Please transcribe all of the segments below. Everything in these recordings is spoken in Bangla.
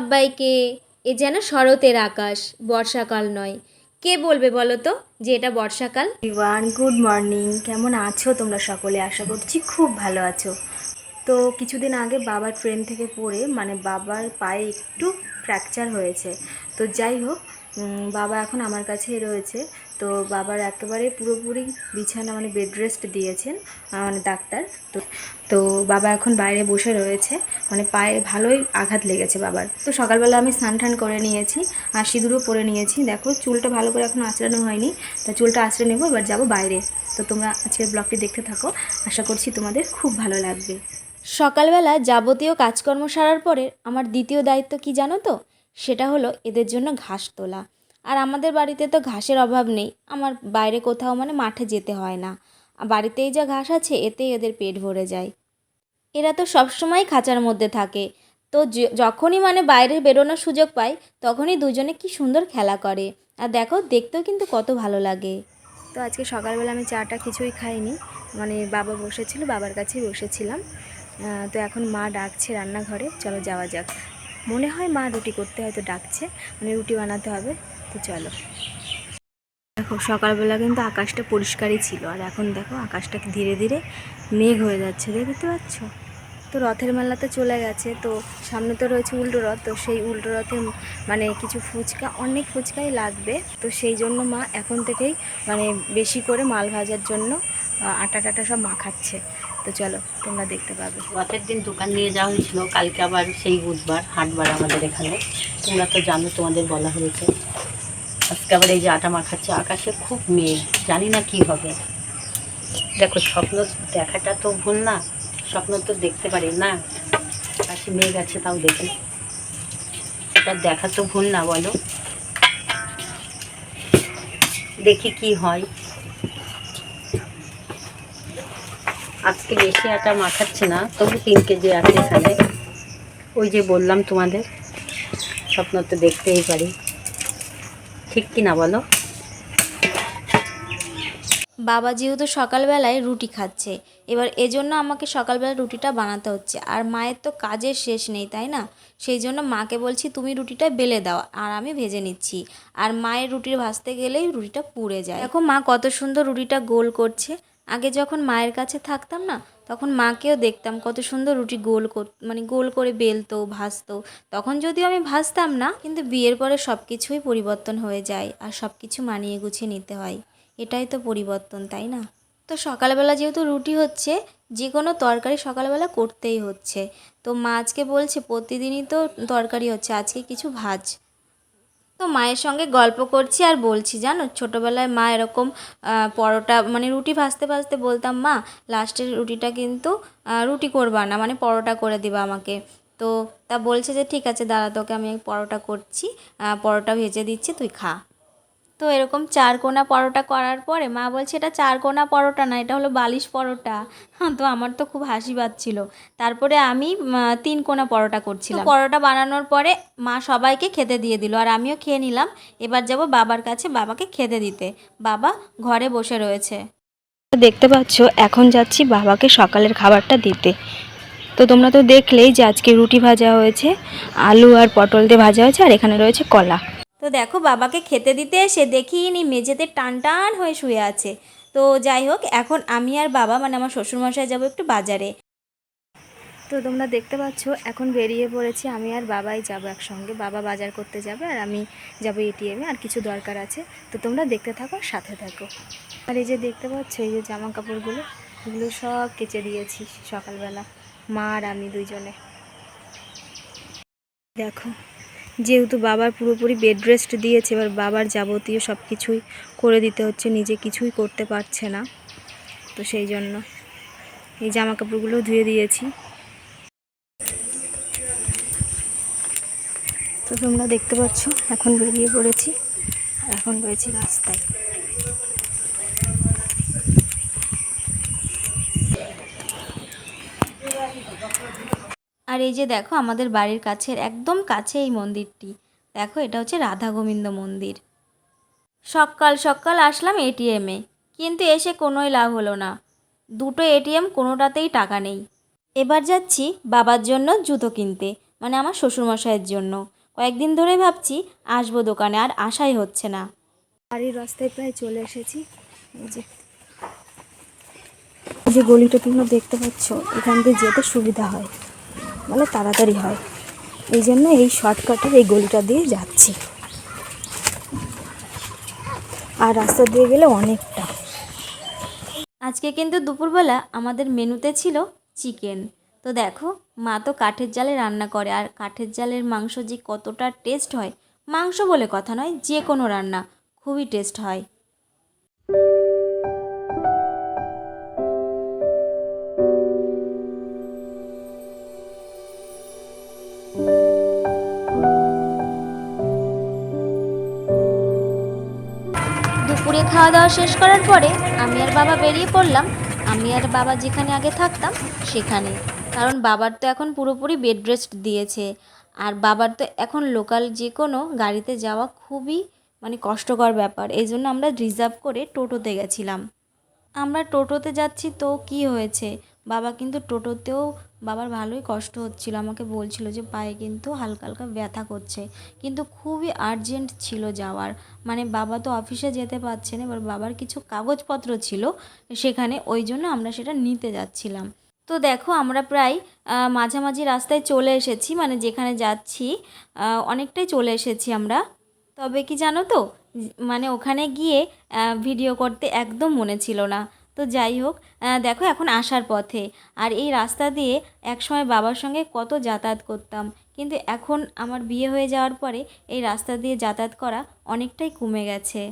সবাইকে এ যেন শরতের আকাশ, বর্ষাকাল নয়। কে বলবে বলো তো যে এটা বর্ষাকাল? One good morning. কেমন আছো তোমরা সকলে? আশা করছি খুব ভালো আছো। তো কিছুদিন আগে বাবার ট্রেন থেকে পড়ে মানে বাবার পায়ে একটু ফ্র্যাকচার হয়েছে। তো যাই হোক বাবা এখন আমার কাছেই রয়েছে। তো বাবার একেবারে পুরোপুরি বিছানা মানে বেড রেস্ট দিয়েছেন মানে ডাক্তার। তো তো বাবা এখন বাইরে বসে রয়েছে মানে পায়ে ভালোই আঘাত লেগেছে বাবার। তো সকালবেলা আমি স্নান টান করে নিয়েছি, আর সিঁদুরও পরে নিয়েছি। দেখো, চুলটা ভালো করে এখন আঁচড়ানো হয়নি, তা চুলটা আঁচড়ে নেব, এবার যাব বাইরে। তো তোমরা আজকের ব্লগটি দেখতে থাকো, আশা করছি তোমাদের খুব ভালো লাগবে। সকালবেলা যাবতীয় কাজকর্ম সারার পরে আমার দ্বিতীয় দায়িত্ব কি জানো তো? সেটা হলো এদের জন্য ঘাস তোলা। আর আমাদের বাড়িতে তো ঘাসের অভাব নেই। আমার বাইরে কোথাও মানে মাঠে যেতে হয় না। বাড়িতেই যা ঘাস আছে, এতেই এদের পেট ভরে যায়। এরা তো সবসময় খাঁচার মধ্যে থাকে। তো যখনই মানে বাইরে বেরোনোর সুযোগ পায়, তখনই দুজনে কি সুন্দর খেলা করে। আর দেখো, দেখতেও কিন্তু কত ভালো লাগে। তো আজকে সকালবেলা আমি চাটা কিছুই খাইনি। মানে বাবা বসেছিল, বাবার কাছেই বসেছিলাম। তো এখন মা ডাকছে রান্নাঘরে। চলো যাওয়া যাক। মনে হয় মা রুটি করতে হয়তো ডাকছে মানে রুটি বানাতে হবে, তো চলো। দেখো, সকালবেলা কিন্তু আকাশটা পরিষ্কারই ছিল, আর এখন দেখো আকাশটা ধীরে ধীরে মেঘ হয়ে যাচ্ছে, দেখতে পাচ্ছ? তো রথের মেলা তো চলে গেছে, তো সামনে তো রয়েছে উল্টো রথ, তো সেই উল্টো রথে মানে কিছু ফুচকা, অনেক ফুচকাই লাগবে। তো সেই জন্য মা এখন থেকেই মানে বেশি করে মাল ভাজার জন্য আটা টাটা সব মাখাচ্ছে তো চলো, তোমরা দেখতে পাবে। রথের দিন দোকান নিয়ে যাওয়া হয়েছিল, কালকে আবার সেই বুধবার, হাটবার আমাদের এখানে। তোমরা তো জানো, তোমাদের বলা হয়েছে। আজকে আবার এই যে আটা মাখাচ্ছে, আকাশে খুব মেঘ, জানি না কি হবে। দেখো, স্বপ্ন দেখাটা তো ভুল না, স্বপ্ন তো দেখতে পারি না। আকাশে মেঘ আছে, তাও দেখি। এটা দেখা তো ভুল না, বলো। দেখি কি হয়। আজকে বেশি আটা মাখাচ্ছি না, তবু তিন কেজি আছে এখানে। ওই যে বললাম তোমাদের স্বপ্ন তো দেখতেই পারি। ঠিক কি না বলো? বাবা যেহেতু সকালবেলায় রুটি খাচ্ছে, এবার এজন্য আমাকে সকালবেলা রুটিটা বানাতে হচ্ছে। আর মায়ের তো কাজের শেষ নেই, তাই না? সেই জন্য মাকে বলছি, তুমি রুটিটা বেলে দাও, আর আমি ভেজে নিচ্ছি। আর মায়ের রুটির ভাজতে গেলেই রুটিটা পুড়ে যায়। দেখো মা কত সুন্দর রুটিটা গোল করছে। আগে যখন মায়ের কাছে থাকতাম না, তখন মাকেও দেখতাম কত সুন্দর রুটি গোল কর মানে গোল করে বেলতো, ভাজতো। তখন যদিও আমি ভাজতাম না, কিন্তু বিয়ের পরে সব কিছুই পরিবর্তন হয়ে যায় আর সব কিছু মানিয়ে গুছিয়ে নিতে হয়। এটাই তো পরিবর্তন, তাই না? তো সকালবেলা যেহেতু রুটি হচ্ছে যে কোনো তরকারি সকালবেলা করতেই হচ্ছে। তো মা আজকে বলছে, প্রতিদিনই তো তরকারি হচ্ছে, আজকে কিছু ভাজ। তো মায়ের সঙ্গে গল্প করছি আর বলছি, জানো? ছোটোবেলায় মা এরকম পরোটা মানে রুটি ভাজতে ভাজতে বলতাম, মা, লাস্টের রুটিটা কিন্তু রুটি করবা না মানে পরোটা করে দিবা আমাকে। তো তা বলছে যে, ঠিক আছে, দাঁড়া, তোকে আমি পরোটা করছি পরোটা ভেজে দিচ্ছি, তুই খা। তো এরকম চার কোনা পরোটা করার পরে মা বলছে এটা চার কোনা পরোটা না এটা হলো বালিশ পরোটা। হ্যাঁ তো আমার তো খুব হাসি পাচ্ছিল। তারপরে আমি তিন কোনা পরোটা করছিলাম। পরোটা বানানোর পরে মা সবাইকে খেতে দিয়ে দিল আর আমিও খেয়ে নিলাম। এবার যাব বাবার কাছে বাবাকে খেতে দিতে। বাবা ঘরে বসে রয়েছে। দেখতে পাচ্ছ এখন যাচ্ছি বাবাকে সকালের খাবারটা দিতে। তো তোমরা তো দেখলেই যে আজকে রুটি ভাজা হয়েছে আলু আর পটল দিয়ে ভাজা হয়েছে আর এখানে রয়েছে কলা। তো দেখো বাবাকে খেতে দিতে এসে দেখিনি মেঝেতে টান টান হয়ে শুয়ে আছে। তো যাই হোক, এখন আমি আর বাবা মানে আমার শ্বশুরমশাই যাব একটু বাজারে। তো তোমরা দেখতে পাচ্ছ, এখন বেরিয়ে পড়েছি আমি আর বাবাই যাব একসঙ্গে। বাবা বাজার করতে যাবে আর আমি যাব এটিএমে আর কিছু দরকার আছে। তো তোমরা দেখতে থাকো সাথে থাকো। আর এই যে দেখতে পাচ্ছ, এই যে জামা কাপড়গুলো এগুলো সব কেচে দিয়েছি সকালবেলা, মা আর আমি দুইজনে। দেখো যেহেতু বাবার পুরোপুরি বেড রেস্ট দিয়েছে, এবার বাবার যাবতীয় সব কিছুই করে দিতে হচ্ছে, নিজে কিছুই করতে পারছে না। তো সেই জন্য এই জামা কাপড়গুলো ধুয়ে দিয়েছি। তো তোমরা দেখতে পাচ্ছ, এখন বেরিয়ে পড়েছি এখন রয়েছি রাস্তায়। এই যে দেখো, আমাদের বাড়ির কাছের একদম কাছে এই মন্দিরটি। দেখো, এটা হচ্ছে রাধা গোবিন্দ মন্দির। সকাল সকাল আসলাম এটিএমে কিন্তু এসে কোনোই লাভ হলো না। দুটো এটিএম কোনোটাতেই টাকা নেই। এবার যাচ্ছি বাবার জন্য জুতো কিনতে মানে আমার শ্বশুরমশাইয়ের জন্য। কয়েকদিন ধরেই ভাবছি আসব দোকানে, আর আশাই হচ্ছে না। বাড়ির রাস্তায় প্রায় চলে এসেছি। যে যে গলিটা তোমরা দেখতে পাচ্ছ, এখান দিয়ে যেতে সুবিধা হয়। মানে তাড়াতাড়ি হয়। এই জন্য এই শর্টকাটের এই গলিটা দিয়ে যাচ্ছি। আর রাস্তা দিয়ে গেলে অনেকটা। আজকে কিন্তু দুপুরবেলা আমাদের মেনুতে ছিল চিকেন। তো দেখো, মা তো কাঠের জালে রান্না করে আর কাঠের জালের মাংস যে কতটা টেস্ট হয়, মাংস বলে কথা নয়, যে কোনো রান্না খুবই টেস্ট হয়। দুপুরে খাওয়া দাওয়া শেষ করার পরে আমি আর বাবা বেরিয়ে পড়লাম। আমি আর বাবা যেখানে আগে থাকতাম, সেখানে। কারণ বাবার তো এখন পুরোপুরি বেড রেস্ট দিয়েছে। আর বাবার তো এখন লোকাল যে কোনো গাড়িতে যাওয়া খুবই মানে কষ্টকর ব্যাপার। এই জন্য আমরা রিজার্ভ করে টোটোতে গেছিলাম। আমরা টোটোতে যাচ্ছি তো কি হয়েছে? বাবা কিন্তু টোটোতেও বাবার ভালোই কষ্ট হচ্ছিল। আমাকে বলছিল যে, পায়ে কিন্তু হালকা হালকা ব্যথা করছে। কিন্তু খুবই আর্জেন্ট ছিল যাওয়ার। মানে বাবা তো অফিসে যেতে পারছে না, এবার বাবার কিছু কাগজপত্র ছিল সেখানে, ওই জন্য আমরা সেটা নিতে যাচ্ছিলাম। তো দেখো, আমরা প্রায় মাঝামাঝি রাস্তায় চলে এসেছি মানে যেখানে যাচ্ছি অনেকটাই চলে এসেছি আমরা। তবে কি জানো তো মানে ওখানে গিয়ে ভিডিও করতে একদম মনে ছিল না। তো যাই হোক দেখো এখন আসার পথে। আর এই রাস্তা দিয়ে একসময় বাবার সঙ্গে কত যাতায়াত করতাম। কিন্তু এখন আমার বিয়ে হয়ে যাওয়ার পরে এই রাস্তা দিয়ে যাতায়াত করা অনেকটাই কমে গেছে।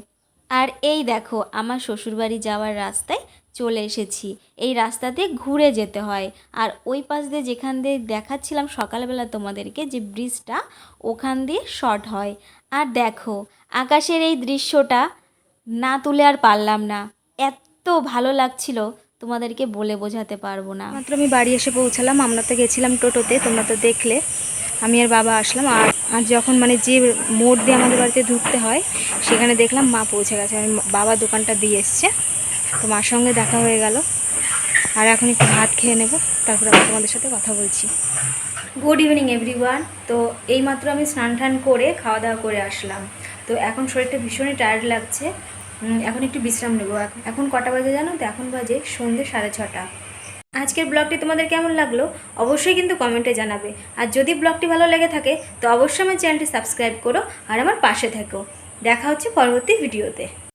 আর এই দেখো, আমার শ্বশুরবাড়ি যাওয়ার রাস্তায় চলে এসেছি। এই রাস্তা দিয়ে ঘুরে যেতে হয়। আর ওই পাশ দিয়ে যেখান দিয়ে দেখাচ্ছিলাম সকালবেলা তোমাদেরকে যে ব্রিজটা ওখান দিয়ে শর্ট হয়। আর দেখো, আকাশের এই দৃশ্যটা না তুলে আর পারলাম না। ভালো লাগছিল। তোমাদেরকে বলে বোঝাতে পারব না। মাত্র আমি বাড়ি এসে পৌঁছালাম আমরা তো গেছিলাম টোটোতে তোমরা তো দেখলে। আমি আর বাবা আসলাম আর আর যখন মানে যে মোড় দিয়ে আমাদের বাড়িতে ঢুকতে হয় সেখানে দেখলাম মা পৌঁছে গেছে। আমি বাবা দোকানটা দিয়ে এসছে তো মার সঙ্গে দেখা হয়ে গেল। আর এখন একটু ভাত খেয়ে নেব তারপর আমি তোমাদের সাথে কথা বলছি। গুড ইভিনিং এভরিওয়ান তো এইমাত্র আমি স্নান টান করে খাওয়া দাওয়া করে আসলাম। তো এখন শরীরটা ভীষণই টায়ার্ড লাগছে। এখন একটু বিশ্রাম নেব। এখন- কটা বাজে জানো তো? এখন বাজে সন্ধ্যে সাড়ে ছটা। আজকের ব্লগটি তোমাদের কেমন লাগল অবশ্যই কিন্তু কমেন্টে জানাবে। আর যদি ব্লগটি ভালো লেগে থাকে, তো অবশ্যই আমার চ্যানেলটি সাবস্ক্রাইব করো আর আমার পাশে থেকো। দেখা হচ্ছে পরবর্তী ভিডিওতে।